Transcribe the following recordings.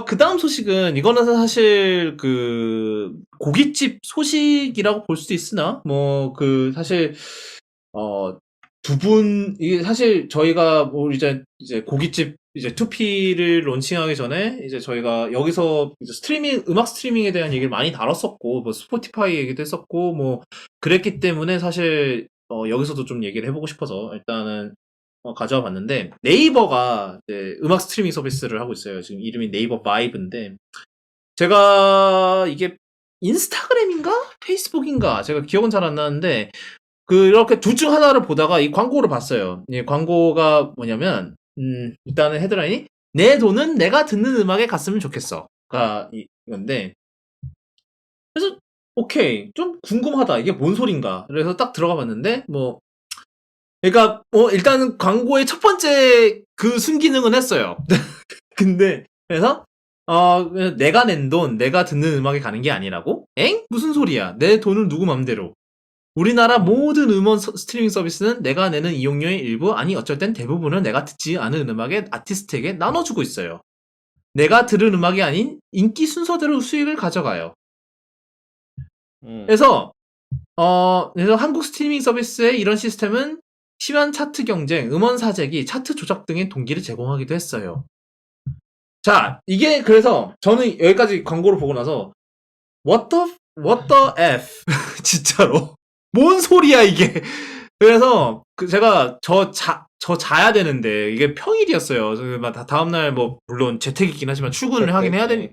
어, 그 다음 소식은, 이거는 사실, 그, 고깃집 소식이라고 볼 수도 있으나, 뭐, 그, 사실, 어, 두 분, 이게 사실 저희가 뭐 이제, 이제 고깃집, 이제 2P를 론칭하기 전에, 이제 저희가 여기서 이제 스트리밍, 음악 스트리밍에 대한 얘기를 많이 다뤘었고, 뭐, 스포티파이 얘기도 했었고, 뭐, 그랬기 때문에 사실, 어, 여기서도 좀 얘기를 해보고 싶어서, 일단은, 어, 가져와 봤는데 네이버가 음악 스트리밍 서비스를 하고 있어요. 지금 이름이 네이버 바이브인데 제가 이게 인스타그램인가? 페이스북인가? 제가 기억은 잘 안 나는데 그 이렇게 둘 중 하나를 보다가 이 광고를 봤어요. 이 광고가 뭐냐면 음, 일단은 헤드라인이 내 돈은 내가 듣는 음악에 갔으면 좋겠어가 이- 이건데 그래서 오케이. 좀 궁금하다. 이게 뭔 소린가? 그래서 딱 들어가 봤는데 뭐 그러니까 뭐 일단은 광고의 첫 번째 그 순기능은 했어요. 근데 그래서 어 내가 낸 돈, 내가 듣는 음악에 가는 게 아니라고? 엥? 무슨 소리야? 내 돈을 누구 맘대로? 우리나라 모든 음원 서- 스트리밍 서비스는 내가 내는 이용료의 일부, 아니 어쩔 땐 대부분을 내가 듣지 않은 음악의 아티스트에게 나눠주고 있어요. 내가 들은 음악이 아닌 인기 순서대로 수익을 가져가요. 음. 그래서 어 그래서 한국 스트리밍 서비스의 이런 시스템은 심한 차트 경쟁, 음원 사재기, 차트 조작 등의 동기를 제공하기도 했어요. 자, 이게 그래서 저는 여기까지 광고를 보고 나서 what the what the f 진짜로 뭔 소리야 이게. 그래서 그 제가 저 자 저 자야 되는데 이게 평일이었어요. 그래서 막 다- 다음 날 뭐 물론 재택이긴 하지만 출근을 하긴 해야 되니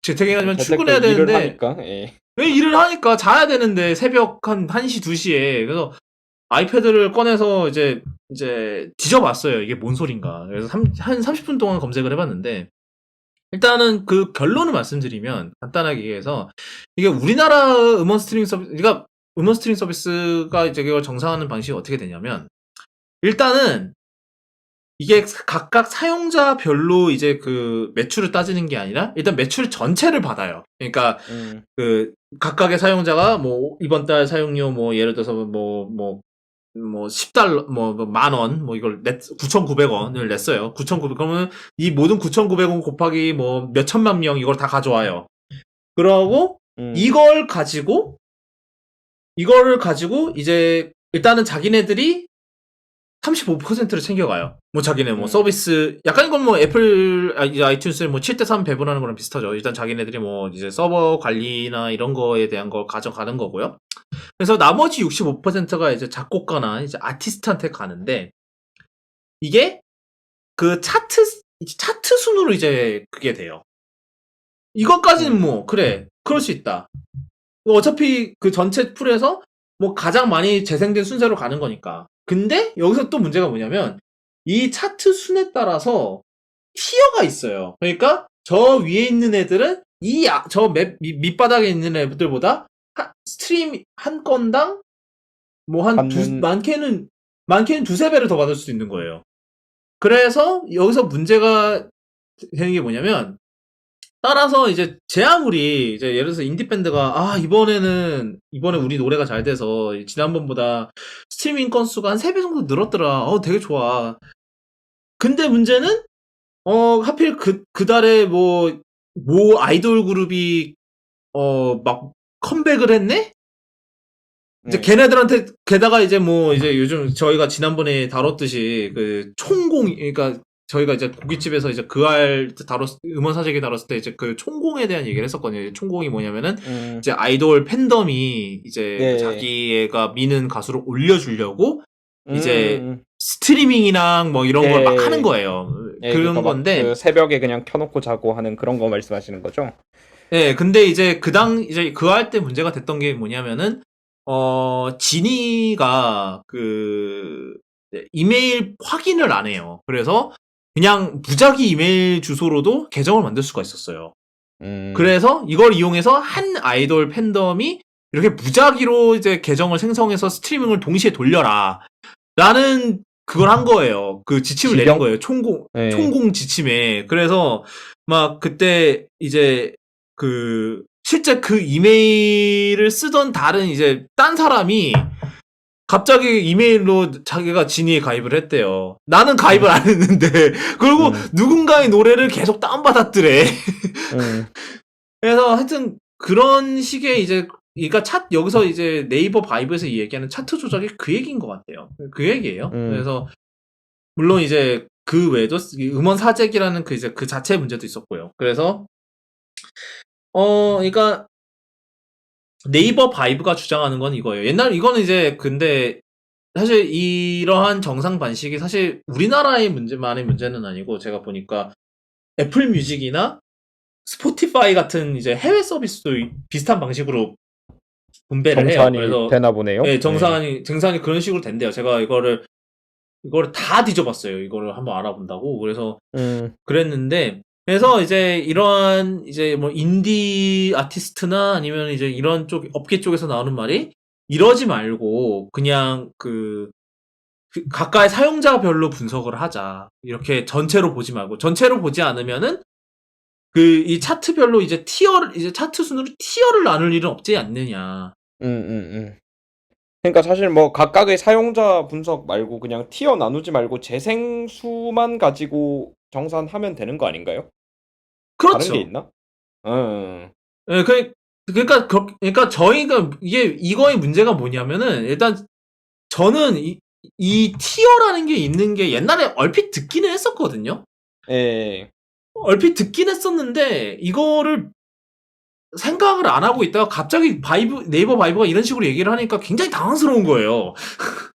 재택이긴 하지만 출근해야 네. 일을 되는데 하니까, 예. 왜 일을 하니까 자야 되는데 새벽 한 1시, 2시에. 그래서 아이패드를 꺼내서 이제, 이제 뒤져봤어요. 이게 뭔 소린가. 그래서 삼- 한 30분 동안 검색을 해봤는데, 일단은 그 결론을 말씀드리면, 간단하게 얘기해서, 이게 우리나라 음원 스트리밍 서비스, 그러니까 음원 스트리밍 서비스가 이제 이걸 정상화하는 방식이 어떻게 되냐면, 일단은, 이게 각각 사용자별로 이제 그 매출을 따지는 게 아니라, 일단 매출 전체를 받아요. 그러니까, 음. 그 각각의 사용자가 뭐 이번 달 사용료 뭐 예를 들어서 뭐뭐 뭐 10달러 뭐 만 원 뭐 이걸 냈 9,900원을 냈어요. 9,900 그러면 이 모든 9,900원 곱하기 뭐 몇 천만 명 이걸 다 가져와요. 그러고 음. 이걸 가지고 이거를 가지고 이제 일단은 자기네들이 35%를 챙겨가요. 뭐 자기네 뭐 음. 서비스 약간 이건 뭐 애플 아, 이제 아이튠스를 뭐 7대 3 배분하는 거랑 비슷하죠. 일단 자기네들이 뭐 이제 서버 관리나 이런 거에 대한 걸 가져가는 거고요. 그래서 나머지 65%가 이제 작곡가나 이제 아티스트한테 가는데 이게 그 차트 차트 순으로 이제 그게 돼요. 이것까지는 음. 뭐 그래 그럴 수 있다. 뭐 어차피 그 전체 풀에서 뭐 가장 많이 재생된 순서로 가는 거니까. 근데 여기서 또 문제가 뭐냐면 이 차트 순에 따라서 티어가 있어요. 그러니까 저 위에 있는 애들은 이 저 밑바닥에 있는 애들보다 하- 스트림 한 건당 뭐 한 많게는 많게는 두세 배를 더 받을 수도 있는 거예요. 그래서 여기서 문제가 되는 게 뭐냐면 따라서 이제 제 아무리 이제 예를 들어서 인디 밴드가 아 이번에는 이번에 우리 노래가 잘 돼서 지난번보다 스트리밍 건수가 한 3배 정도 늘었더라. 어 되게 좋아. 근데 문제는 어 하필 그 그달에 뭐 모 아이돌 그룹이 어 막 컴백을 했네? 이제 네. 걔네들한테 게다가 이제 뭐 이제 요즘 저희가 지난번에 다뤘듯이 그 총공 그러니까 저희가 이제 고깃집에서 이제 그알 다뤘 음원 사재기 다뤘을 때 이제 그 총공에 대한 얘기를 했었거든요. 총공이 뭐냐면은 음. 이제 아이돌 팬덤이 이제 네. 자기가 미는 가수를 올려주려고 이제 음. 스트리밍이랑 뭐 이런 걸 예. 막 하는 거예요. 예, 그런 그러니까 막 건데 그 새벽에 그냥 켜놓고 자고 하는 그런 거 말씀하시는 거죠? 예, 근데 이제 그 당, 이제 그 할 때 문제가 됐던 게 뭐냐면은, 어, 지니가 그, 이메일 확인을 안 해요. 그래서 그냥 무작위 이메일 주소로도 계정을 만들 수가 있었어요. 음. 그래서 이걸 이용해서 한 아이돌 팬덤이 이렇게 무작위로 이제 계정을 생성해서 스트리밍을 동시에 돌려라. 라는 그걸 한 거예요. 그 지침을 내린 지령? 거예요. 총공, 네. 총공 지침에. 그래서 막 그때 이제 그 실제 그 이메일을 쓰던 다른 이제 딴 사람이 갑자기 이메일로 자기가 지니에 가입을 했대요. 나는 가입을 안 했는데 그리고 음. 누군가의 노래를 계속 다운받았더래. 음. 그래서 하여튼 그런 식의 이제 그러니까 차 여기서 이제 네이버 바이브에서 얘기하는 차트 조작이 그 얘기인 것 같아요. 그 얘기예요. 음. 그래서 물론 이제 그 외에도 이 음원 사재기라는 그 이제 그 자체 문제도 있었고요. 그래서 어 그러니까 네이버 바이브가 주장하는 건 이거예요. 옛날 이거는 이제 근데 사실 이러한 정상 반식이 사실 우리나라의 문제만의 문제는 아니고 제가 보니까 애플 뮤직이나 스포티파이 같은 이제 해외 서비스도 이- 비슷한 방식으로 분배를 해요. 그래서 되나 보네요. 네, 정산이 정산이 그런 식으로 된대요. 제가 이거를 이거를 다 뒤져봤어요. 이거를 한번 알아본다고. 그래서 음. 그랬는데 그래서 이제 이러한 이제 뭐 인디 아티스트나 아니면 이제 이런 쪽 업계 쪽에서 나오는 말이 이러지 말고 그냥 그, 그 각각의 사용자별로 분석을 하자. 이렇게 전체로 보지 말고. 전체로 보지 않으면은 그 이 차트별로 이제 티어를 이제 차트 순으로 티어를 나눌 일은 없지 않느냐. 음, 음, 음. 그러니까 사실 뭐 각각의 사용자 분석 말고 그냥 티어 나누지 말고 재생 수만 가지고 정산하면 되는 거 아닌가요? 다른 그렇죠 게 있나? 음. 예, 그, 그러니까, 그, 그러니까 저희가 이게 이거의 문제가 뭐냐면은 일단 저는 이, 이 티어라는 게 있는 게 옛날에 얼핏 듣기는 했었거든요. 예. 얼핏 듣긴 했었는데 이거를 생각을 안 하고 있다가 갑자기 바이브 네이버 바이브가 이런 식으로 얘기를 하니까 굉장히 당황스러운 거예요.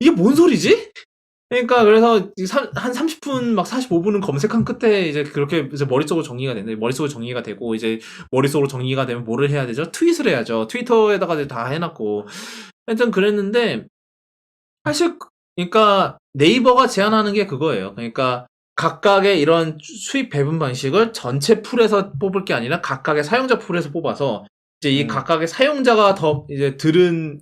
이게 뭔 소리지? 그러니까 그래서 사- 한 30분 막 45분은 검색한 끝에 이제 그렇게 이제 머릿속으로 정리가 되는데 머릿속으로 정리가 되고 이제 머릿속으로 정리가 되면 뭐를 해야 되죠? 트윗을 해야죠. 트위터에다가 이제 다 해놨고 하여튼 그랬는데 사실 그- 그러니까 네이버가 제안하는 게 그거예요. 그러니까 각각의 이런 수익 배분 방식을 전체 풀에서 뽑을 게 아니라 각각의 사용자 풀에서 뽑아서 이제 이 음. 각각의 사용자가 더 이제 들은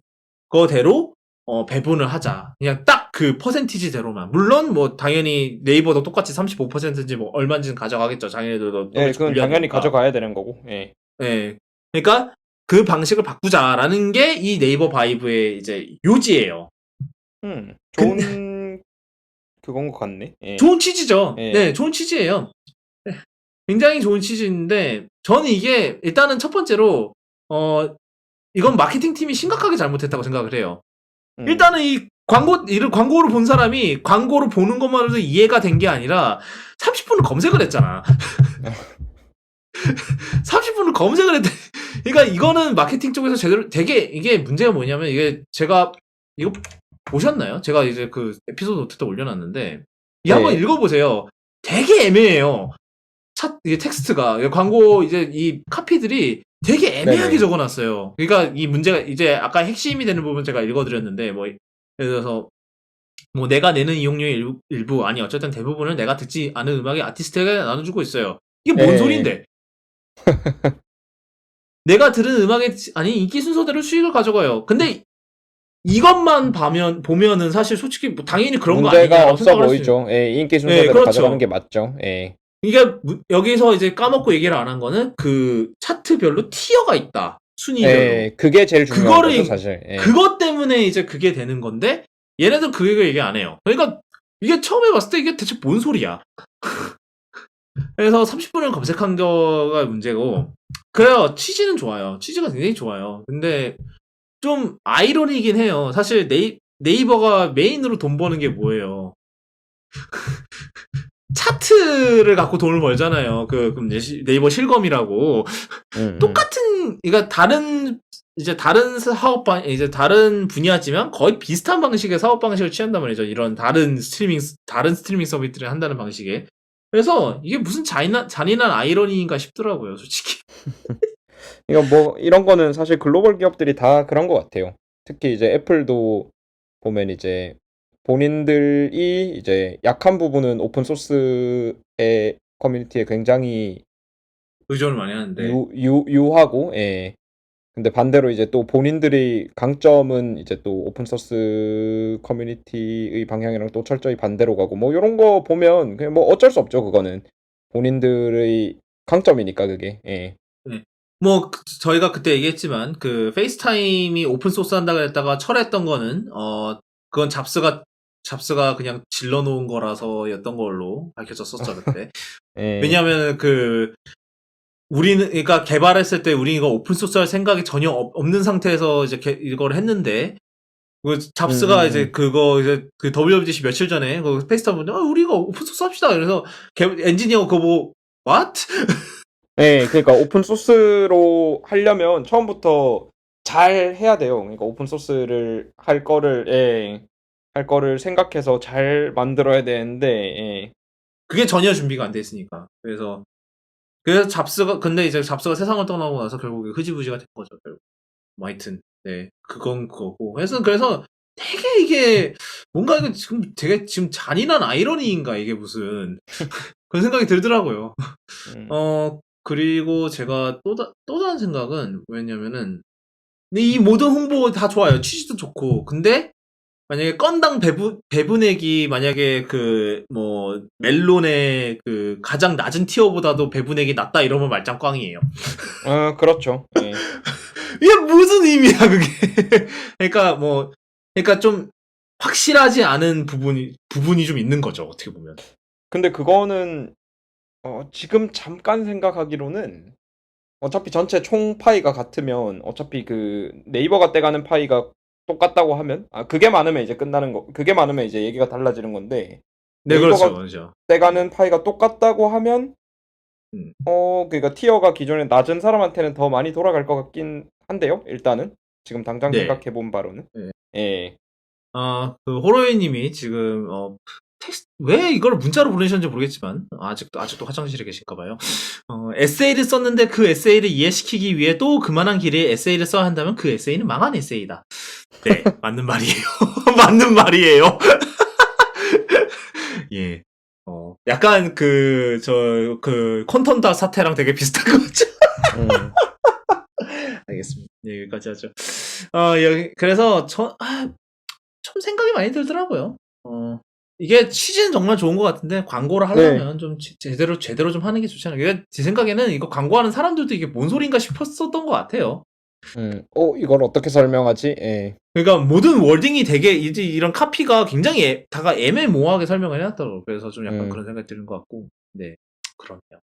거대로 어, 배분을 하자. 그냥 딱 그 퍼센티지대로만. 물론 뭐 당연히 네이버도 똑같이 35%인지 뭐 얼마인지는 가져가겠죠. 자기네들도 예, 똑같이 그건. 당연히 가져가야 되는 거고. 예. 예. 그러니까 그 방식을 바꾸자라는 게 이 네이버 바이브의 이제 요지예요. 음. 좋은 그건 것 같네. 예. 좋은 취지죠. 예. 네, 좋은 취지예요. 네, 굉장히 좋은 취지인데 저는 이게 일단은 첫 번째로 어 이건 마케팅 팀이 심각하게 잘못했다고 생각을 해요. 음. 일단은 이 광고 이를 광고를 본 사람이 광고를 보는 것만으로도 이해가 된 게 아니라 30분을 검색을 했잖아. 30분을 검색을 했대. 그러니까 이거는 마케팅 쪽에서 제대로 되게 이게 문제가 뭐냐면 이게 제가 이거 보셨나요? 제가 이제 그 에피소드 노트 때 올려놨는데 이 네. 한번 읽어보세요. 되게 애매해요. 차 이게 텍스트가 광고 이제 이 카피들이 되게 애매하게 네네. 적어놨어요. 그러니까 이 문제가 이제 아까 핵심이 되는 부분 제가 읽어드렸는데 뭐 예를 들어서 뭐 내가 내는 이용료의 일부, 일부 아니 어쨌든 대부분을 내가 듣지 않은 음악의 아티스트에게 나눠주고 있어요. 이게 뭔 네. 소린데? 내가 들은 음악의 아니 인기 순서대로 수익을 가져가요. 근데 이것만 보면 보면은 사실 솔직히 뭐 당연히 그런 거 문제가 아니냐고 없어 보이죠. 예, 인기 순서대로 그렇죠. 가져가는 게 맞죠. 예. 이게 무- 여기서 이제 까먹고 얘기를 안 한 거는 그 차트별로 티어가 있다. 순위별로. 예, 그게 제일 중요한 그거를 거죠, 사실. 예. 그것 때문에 이제 그게 되는 건데 얘네들 그게 얘기 안 해요. 그러니까 이게 처음에 봤을 때 이게 대체 뭔 소리야? 그래서 30분을 검색한 거가 문제고 그래요. 취지는 좋아요. 취지가 굉장히 좋아요. 근데 좀 아이러니긴 해요. 사실 네이, 네이버가 메인으로 돈 버는 게 뭐예요? 차트를 갖고 돈을 벌잖아요. 그 그럼 이제 네이버 실검이라고 음, 음. 똑같은 그러니까 다른 이제 다른 사업 방 이제 다른 분야지만 거의 비슷한 방식의 사업 방식을 취한단 말이죠. 이런 다른 스트리밍 다른 스트리밍 서비스를 한다는 방식에. 그래서 이게 무슨 잔인한 잔인한 아이러니인가 싶더라고요, 솔직히. 이거 뭐 이런 거는 사실 글로벌 기업들이 다 그런 것 같아요. 특히 이제 애플도 보면 이제 본인들이 이제 약한 부분은 오픈 소스의 커뮤니티에 굉장히 의존을 많이 하는데. 유, 유, 유하고, 예. 근데 반대로 이제 또 본인들의 강점은 이제 또 오픈 소스 커뮤니티의 방향이랑 또 철저히 반대로 가고, 뭐, 요런 거 보면, 그냥 뭐 어쩔 수 없죠, 그거는. 본인들의 강점이니까, 그게, 예. 뭐 그- 저희가 그때 얘기했지만 그 페이스타임이 오픈 소스 한다고 했다가 철회했던 거는 어 그건 잡스가 잡스가 그냥 질러 놓은 거라서였던 걸로 밝혀졌었죠 그때. 예. 왜냐하면 그 우리는 그러니까 개발했을 때 우리 이거 오픈 소스 할 생각이 전혀 없- 없는 상태에서 이제 개- 이걸 했는데 그 잡스가 음, 음, 이제 음. 그거 이제 그 WWDC 며칠 전에 그 페이스타 분들 아, 우리가 오픈 소스 합시다. 그래서 개- 엔지니어 그거 뭐 what? 예, 그러니까 오픈 소스로 하려면 처음부터 잘 해야 돼요. 그러니까 오픈 소스를 할 거를 예, 할 거를 생각해서 잘 만들어야 되는데 예. 그게 전혀 준비가 안 돼 있으니까. 그래서 그래서 잡스가 근데 이제 잡스가 세상을 떠나고 나서 결국 흐지부지가 된 거죠. 결국. 뭐 하여튼 네 그건 그거고. 그래서 그래서 되게 이게 뭔가 이거 지금 되게 지금 잔인한 아이러니인가 이게 무슨 그런 생각이 들더라고요. 음. 어 그리고 제가 또, 다, 또 다른 생각은 뭐였냐면은 근데 이 모든 홍보 다 좋아요. 취지도 좋고. 근데 만약에 건당 배분 배분액이 만약에 그 뭐 멜론의 그 가장 낮은 티어보다도 배분액이 낮다 이러면 말짱 꽝이에요. 어, 그렇죠. 예. 이게 무슨 의미야 그게? 그러니까 뭐 그러니까 좀 확실하지 않은 부분이 부분이 좀 있는 거죠 어떻게 보면. 근데 그거는 어, 지금 잠깐 생각하기로는 어차피 전체 총 파이가 같으면 어차피 그 네이버가 떼가는 파이가 똑같다고 하면 아 그게 많으면 이제 끝나는 거 그게 많으면 이제 얘기가 달라지는 건데 네 그렇죠 그렇죠. 떼가는 파이가 똑같다고 하면 음. 어 그러니까 티어가 기존에 낮은 사람한테는 더 많이 돌아갈 것 같긴 한데요 일단은 지금 당장 네. 생각해 본 바로는 네. 예 아, 그 호로이님이 지금 어 텍스트 왜 이걸 문자로 보내셨는지 모르겠지만 아직도 아직도 화장실에 계신가 봐요. 어, 에세이를 썼는데 그 에세이를 이해시키기 위해 또 그만한 길에 에세이를 써야 한다면 그 에세이는 망한 에세이다. 네, 맞는 말이에요. 맞는 말이에요. 예. 어, 약간 그, 저, 그, 콘턴다 사태랑 되게 비슷한 거 같죠? 음. 알겠습니다. 네, 여기까지 하죠. 어, 여기, 그래서, 저, 아, 좀 생각이 많이 들더라고요. 어, 이게 취지는 정말 좋은 것 같은데, 광고를 하려면 좀 지- 제대로, 제대로 좀 하는 게 좋잖아요. 이게 제 생각에는 이거 광고하는 사람들도 이게 뭔 소린가 싶었었던 것 같아요. 음. 어 이걸 어떻게 설명하지 예 그러니까 모든 월딩이 되게, 이제 이런 카피가 굉장히 애, 다가 애매모호하게 설명을 해놨더라고 요. 그래서 좀 약간 음. 그런 생각이 드는 것 같고, 네, 그렇네요.